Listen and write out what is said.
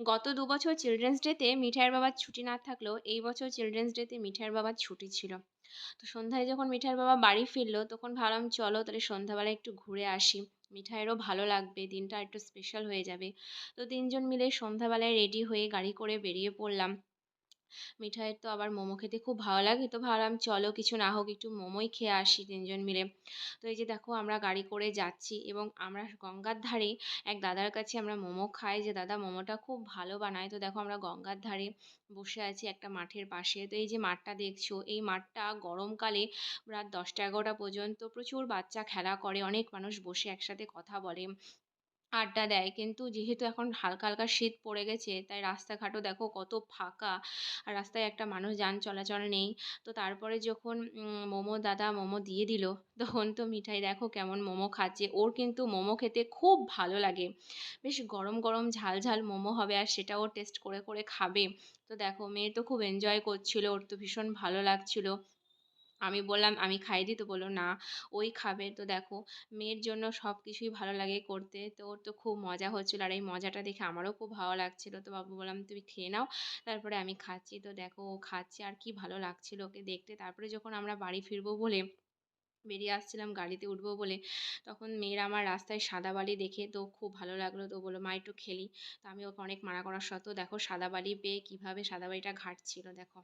গত দু বছর চিলড্রেন্স ডেতে মিঠাইয়ের বাবার ছুটি না থাকলেও এই বছর চিলড্রেন্স ডেতে মিঠাইয়ের বাবার ছুটি ছিল। তো সন্ধ্যায় যখন মিঠাইয়ের বাবা বাড়ি ফিরলো, তখন ভাবলাম, চলো তাহলে সন্ধ্যাবেলা একটু ঘুরে আসি। মিঠাইয়েরও ভালো লাগবে, দিনটা একটু স্পেশাল হয়ে যাবে। তো তিনজন মিলে সন্ধ্যাবেলায় রেডি হয়ে গাড়ি করে বেরিয়ে পড়লাম। মিঠাইয়ের তো আবার মোমো খেতে খুব ভালো লাগে। তো ভাবলাম চলো কিছু না হোক একটু মোমোই খেয়ে আসি তিনজন মিলে। তো এই যে দেখো আমরা গাড়ি করে যাচ্ছি এবং আমরা গঙ্গার ধারে এক দাদার কাছে আমরা মোমো খাই যে, দাদা, মোমোটা খুব ভালো বানায়। তো দেখো আমরা গঙ্গার ধারে বসে আছি একটা মাঠের পাশে। তো এই যে মাঠটা দেখছ, এই মাঠটা গরমকালে রাত দশটা এগারোটা পর্যন্ত প্রচুর বাচ্চা খেলা করে। অনেক মানুষ বসে একসাথে কথা বলে। আড্ডা দেয়। কিন্তু যেহেতু এখন হালকা হালকা শীত পড়ে গেছে, তাই রাস্তাঘাটও দেখো কত ফাঁকা। আর রাস্তায় একটা মানুষ যান চলাচল নেই। তো তারপরে যখন মোমো দাদা মোমো দিয়ে দিল, তখন তো মিঠাই দেখো কেমন মোমো খাচ্ছে। ওর কিন্তু মোমো খেতে খুব ভালো লাগে। বেশ গরম গরম, ঝাল ঝাল মোমো হবে আর সেটা ও টেস্ট করে করে খাবে। তো দেখো, মেয়ে তো খুব এনজয় করছিল, ওর তো ভীষণ ভালো লাগছিল। আমি বললাম, আমি খাইয়ে দিই তো বলল, না, ওই খাবে। তো দেখো, মেয়ের জন্য সব কিছুই ভালো লাগে করতে। তো ওর তো খুব মজা হচ্ছিল। আর এই মজাটা দেখে আমারও খুব ভালো লাগছিল। তো বাবু বললাম, তুমি খেয়ে নাও, তারপরে আমি খাচ্ছি। তো দেখো, ও খাচ্ছে আর কি ভালো লাগছিল ওকে দেখতে। তারপরে যখন আমরা বাড়ি ফিরবো বলে বেরিয়ে আসছিলাম গাড়িতে উঠবো বলে, তখন মেয়ের আমার রাস্তায় সাদা বালি দেখে তো খুব ভালো লাগল। তো বলল, মা, একটু খেলি। তো আমি ওকে অনেক মানা করার সত্ত্বেও দেখো, সাদা বালি পেয়ে কীভাবে সাদা বালিটা ঘাঁটছিল, দেখো।